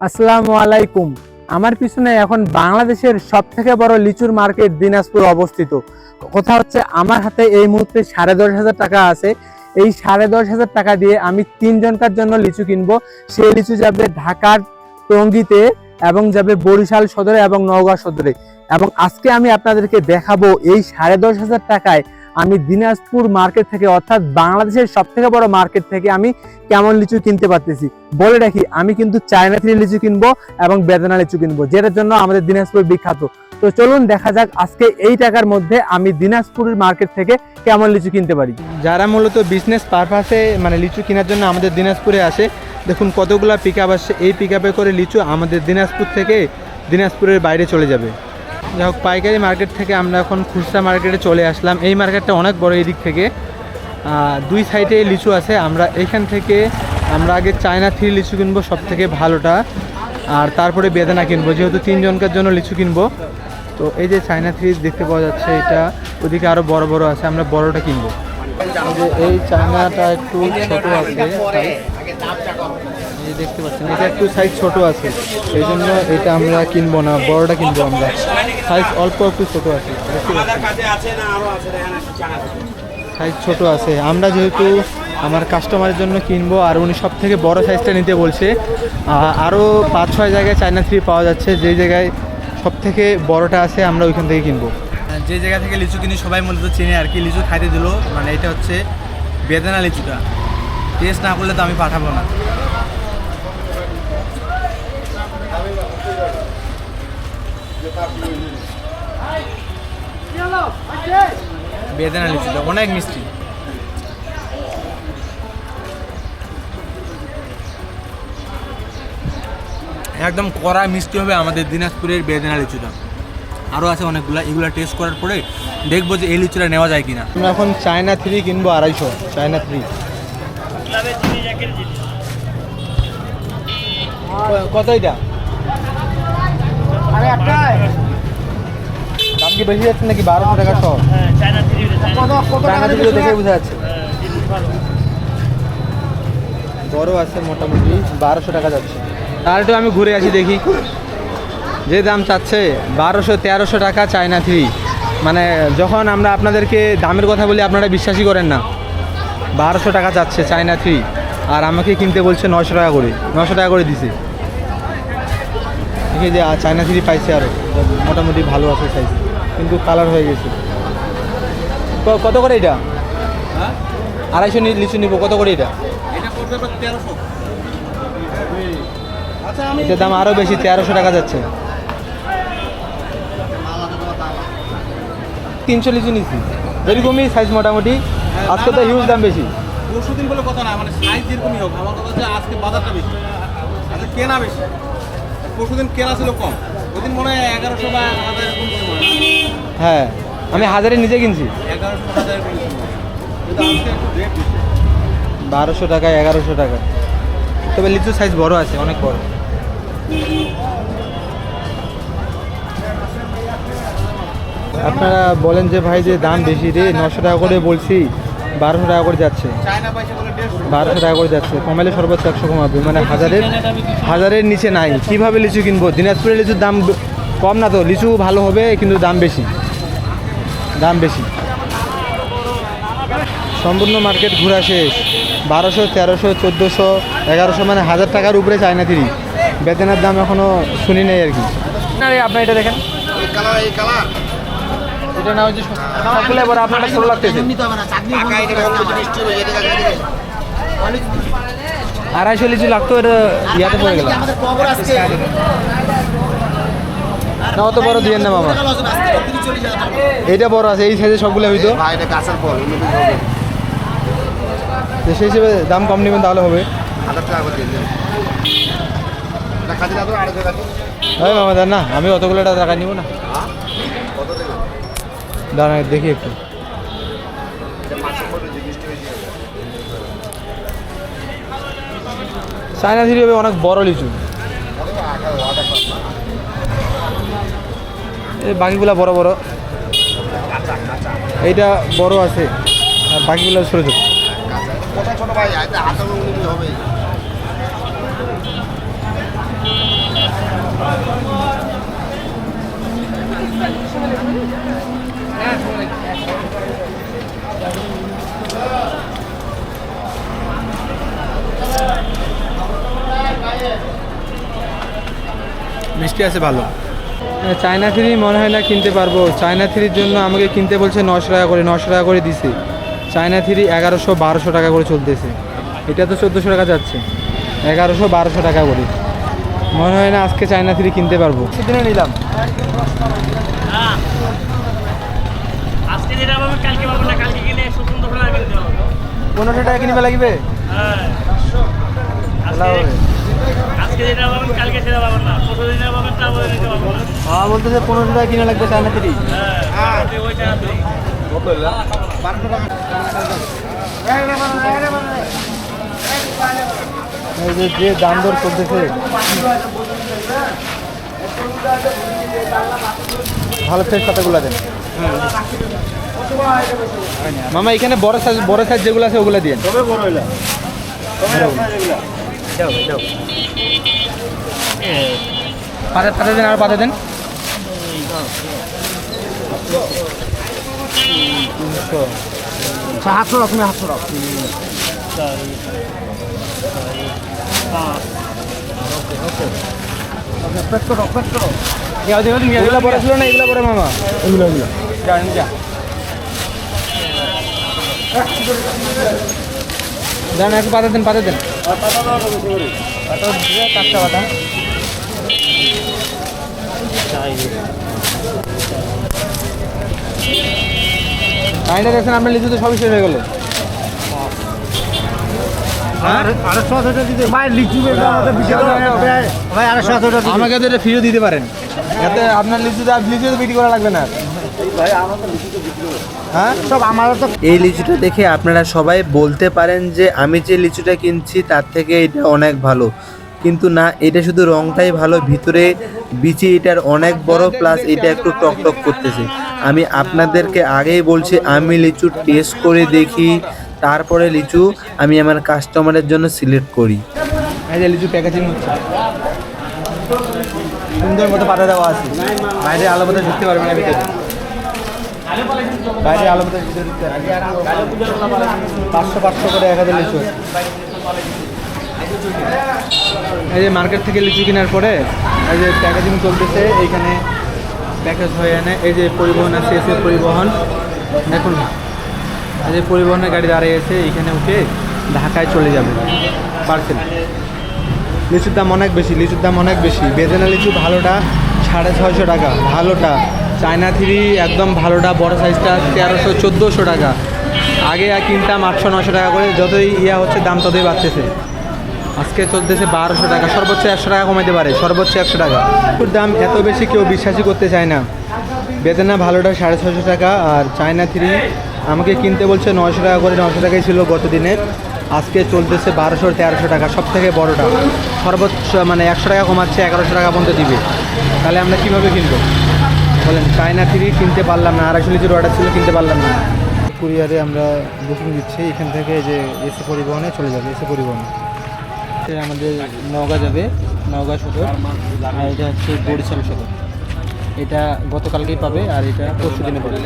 আসসালামু আলাইকুম। আমার পিছনে এখন বাংলাদেশের সব থেকে বড় লিচুর মার্কেট দিনাজপুর অবস্থিত। কথা হচ্ছে আমার হাতে এই মুহূর্তে সাড়ে দশ হাজার টাকা আছে। এই সাড়ে দশ হাজার টাকা দিয়ে আমি তিনজনকার জন্য লিচু কিনবো। সেই লিচু যাবে ঢাকার টঙ্গিতে এবং যাবে বরিশাল সদরে এবং নওগাঁ সদরে। এবং আজকে আমি আপনাদেরকে দেখাবো এই সাড়ে দশ হাজার টাকায় আমি দিনাজপুর মার্কেট থেকে, অর্থাৎ বাংলাদেশের সব থেকে বড় মার্কেট থেকে আমি কেমন লিচু কিনতে পারতেছি। বলে রাখি, আমি কিন্তু চায়না থ্রি লিচু কিনবো এবং বেদানা লিচু কিনবো, যেটার জন্য আমাদের দিনাজপুর বিখ্যাত। তো চলুন দেখা যাক আজকে এই টাকার মধ্যে আমি দিনাজপুরের মার্কেট থেকে কেমন লিচু কিনতে পারি। যারা মূলত বিজনেস পারপাসে মানে লিচু কেনার জন্য আমাদের দিনাজপুরে আসে, দেখুন কতগুলো পিক আসছে। এই পিক করে লিচু আমাদের দিনাজপুর থেকে দিনাজপুরের বাইরে চলে যাবে। যাই হোক, পাইকারি মার্কেট থেকে আমরা এখন খুচরা মার্কেটে চলে আসলাম। এই মার্কেটটা অনেক বড় এই দিক থেকে। দুই সাইডে লিচু আছে। আমরা এইখান থেকে, আমরা আগে চায়না থ্রি লিচু কিনবো সব থেকে ভালোটা। আর তারপরে বেদানা কিনবো, যেহেতু তিনজনকার জন্য লিচু কিনবো। তো এই যে চায়না থ্রি দেখতে পাওয়া যাচ্ছে, এটা ওদিকে আরও বড় বড় আছে, আমরা বড়টা কিনবো। এই চায়নাটা একটু ছোট আছে যে দেখতে পাচ্ছেন, এটা একটু সাইজ ছোট আছে। এই জন্য এটা আমরা কিনবো না, বড়টা কিনবো আমরা। সাইজ অল্প একটু ছোট আছে। সাইজ ছোট আছে। আমরা যেহেতু আমার কাস্টমারের জন্য কিনবো, আর উনি সব থেকে বড় সাইজটা নিতে বলছে আরও পাঁচ ছয় জায়গায় চায়না থ্রি পাওয়া যাচ্ছে। যেই জায়গায় সব থেকে বড়টা আছে, আমরা ওইখান থেকে কিনবো। যে জায়গা থেকে লিচু কিনি, সবাই মূলত চিনে আর কি। লিচু খাইতে দিল মানে এটা হচ্ছে বেদানা লিচুটা। টেস্ট না করলে তো আমি পাঠাবো না। বেদানা লিচুটা অনেক মিষ্টি। একদম কড়া মিষ্টি হবে আমাদের দিনাজপুরের বেদানা লিচুটা। আরও আছে অনেকগুলো এগুলো টেস্ট করার পরে দেখব যে এই লিচুটা নেওয়া যায় কিনা। আমরা এখন চায়না থ্রি কিনবো আড়াইশো চায়না থ্রি কত এটা দাম কি বেশি যাচ্ছে নাকি বারোশো টাকা সহ দেখে বোঝা যাচ্ছে। বড় আছে মোটামুটি বারোশো টাকা যাচ্ছে। তার একটু আমি ঘুরে আসি দেখি। যে দাম চাচ্ছে বারোশো তেরোশো টাকা চায়না থ্রি মানে যখন আমরা আপনাদেরকে দামের কথা বলি আপনারা বিশ্বাসই করেন না। বারোশো টাকা চাচ্ছে চায়না থ্রি আর আমাকে কিনতে বলছে নশো টাকা করে নশো টাকা করে দিছে। দেখি যে চায়না থ্রি পাইছে আরও মোটামুটি ভালো আছে সাইজ কিন্তু কালার হয়ে গেছে। কত করে এটা? আড়াইশো নি- লিচু নিব কত করে এটা? তেরোশো। এটার দাম আরও বেশি তেরোশো টাকা যাচ্ছে। তিনশো লিচু নিচ্ছি এরকমই সাইজ মোটামুটি। আজকে তো হিউজ দাম বেশি। পরশু দিন বলে কথা না মানে সাইজ যেরকমই হোক। আমার কথা হচ্ছে আজকে বাজারটা বেশি। আজকে কেনা বেশি। পরশু দিন কেনা ছিল কম। ওদিন মনে হয় এগারোশো বা হাজার হয়। আমি হাজারে নিজে কিনছি। এগারোশো হাজার বারোশো টাকা এগারোশো টাকা তবে লিচু সাইজ বড় আছে অনেক বড়। আপনারা বলেন যে ভাই যে দাম বেশি রে নশো টাকা করে বলছি। বারোশো টাকা করে যাচ্ছে। বারোশো টাকা করে যাচ্ছে। কমালে সর্বোচ্চ একশো কমাবে। মানে হাজারের হাজারের নিচে নাই। কীভাবে লিচু কিনবো? দিনাজপুরের লিচুর দাম কম না তো? লিচু ভালো হবে কিন্তু দাম বেশি। দাম বেশি। সম্পূর্ণ মার্কেট ঘোরা শেষ। বারোশো তেরোশো চোদ্দোশো এগারোশো মানে হাজার টাকার উপরে চায়না থ্রি বেতনের দাম এখনও শুনি নাই আর কি। না আপনার এটা দেখেন। এটা না হচ্ছে সবগুলো এবার আপনার ষোলো লাগতেছে আড়াইশো লিচু লাগতো এটা ইয়াতে পড়ে গেলাম না অত বড় দিয়ে না মামা এইটা বড় আছে এই সাইজে সবগুলো হইতো। সেই হিসেবে দাম কম নেবেন তাহলে হবে। হ্যাঁ মামা দেন না আমি অতগুলো টাকা নিব না। দাঁড়া দেখি একটু। চায়না থ্রি হবে অনেক বড় লিচু। এই বাকিগুলা বড় বড়। এইটা বড় আছে। আর বাকিগুলো ছোটো ছোটো। মিষ্টি আছে ভালো। চায়না থ্রি মনে হয় না কিনতে পারব। চায়না থ্রির জন্য আমাকে কিনতে বলছে নশো টাকা করে নশো টাকা করে দিছে। চায়না থ্রি এগারোশো বারোশো টাকা করে চলতেছে। এটা তো চোদ্দোশো টাকা যাচ্ছে। এগারোশো বারোশো টাকা করে। মনে হয় না আজকে চায়না থ্রি কিনতে পারব। সেদিনে নিলাম। পনেরোশো টাকা কিনবে লাগবে? হ্যাঁ। আজকে যেটা পাবেন কালকে সেটা পাবেন না। পরশু দিনে পাবেন তারপরে নিতে পাবেন না। হ্যাঁ বলতেছে পনেরোশো টাকা কিনে লাগবে চায়না হ্যাঁ ওইটা আপনি এই যে যে দাম দর করতেছে। ভালো ফ্রেশ পাতাগুলো দেন। মামা এখানে বড় সাইজ বড় সাইজ যেগুলো আছে ওগুলো দিয়ে পাতা পাতা দেন আর পাতা দেন। রকমের সাতশো রকম এগুলো বড় ছিল না এগুলো বড় মামা? এগুলো এগুলো। যান যা। যান একটু পাতা দেন পাতা দেন। পাতা দিয়ে কাঁচা পাতা কাইন্ডা দেখছেন আপনার লিচু তো সবই শেষ হয়ে গেল। হ্যাঁ? আমাকে তো এটা ফ্রিও দিতে পারেন। আপনার লিচু তো লিচু তো বিক্রি করা লাগবে না। হ্যাঁ? সব আমারও তো এই লিচুটা দেখে আপনারা সবাই বলতে পারেন যে আমি যে লিচুটা কিনছি তার থেকে এটা অনেক ভালো। কিন্তু না, এটা শুধু রংটাই ভালো, ভিতরে বিচি এটার অনেক বড় প্লাস এটা একটু টক টক করতেছে। আমি আপনাদেরকে আগেই বলছি, আমি লিচু টেস্ট করে দেখি, তারপরে লিচু আমি আমার কাস্টমারের জন্য সিলেক্ট করি। লিচু প্যাকেজিং হচ্ছে। সুন্দর মতো পাতা দেওয়া আছে। বাইরে আলো পাতা ঢুকতে পারবে না ভিতরে। বাইরে আলো পাতা ভিতরে ঢুকতে পাঁচশো পাঁচশো করে এক হাজার লিচু। এই যে মার্কেট থেকে লিচু কেনার পরে এই যে প্যাকেজিং চলতেছে, এইখানে প্যাকেজ হয়ে এনে এই যে পরিবহন আছে, এসে পরিবহন। দেখুন, এই যে পরিবহনের গাড়ি দাঁড়িয়েছে এইখানে উঠে ঢাকায় চলে যাবে। পার্সেল লিচুর দাম অনেক বেশি, লিচুর দাম অনেক বেশি। বেদেনা লিচু ভালোটা সাড়ে ছয়শো টাকা, ভালোটা। চায়না থ্রি একদম ভালোটা, বড় সাইজটা তেরোশো, চোদ্দোশো টাকা। আগে কিনতাম আটশো নশো টাকা করে, যতই ইয়া হচ্ছে, দাম ততই বাড়তেছে। আজকে চলতেছে বারোশো টাকা। সর্বোচ্চ একশো টাকা কমাইতে পারে। সর্বোচ্চ একশো টাকা। লিচুর দাম এত বেশি কেউ বিশ্বাসই করতে চায় না। বেদেনা ভালোটা সাড়ে ছশো টাকা আর চায়না থ্রি আমাকে কিনতে বলছে নশো টাকা করে। নশো টাকাই ছিল গত দিনে আজকে চলতেছে বারোশো, তেরোশো টাকা। সব থেকে বড়োটা। সর্বোচ্চ মানে একশো টাকা কমাচ্ছে, এগারোশো টাকা পর্যন্ত দিবে। তাহলে আমরা কীভাবে কিনবো? বলেন, চায়না থ্রি কিনতে পারলাম না। আড়াইশো লিটার অর্ডার ছিল, কিনতে পারলাম না। কুরিয়ারে আমরা বুকিং দিচ্ছি। এখান থেকে যে এসে পরিবহনে চলে যাবে এসে পরিবহনে। এটা আমাদের নওগাঁ যাবে, নওগাঁ সদর। আর এটা হচ্ছে বরিশাল সদর। এটা গতকালকেই পাবে আর এটা পরশু দিনে পাবে।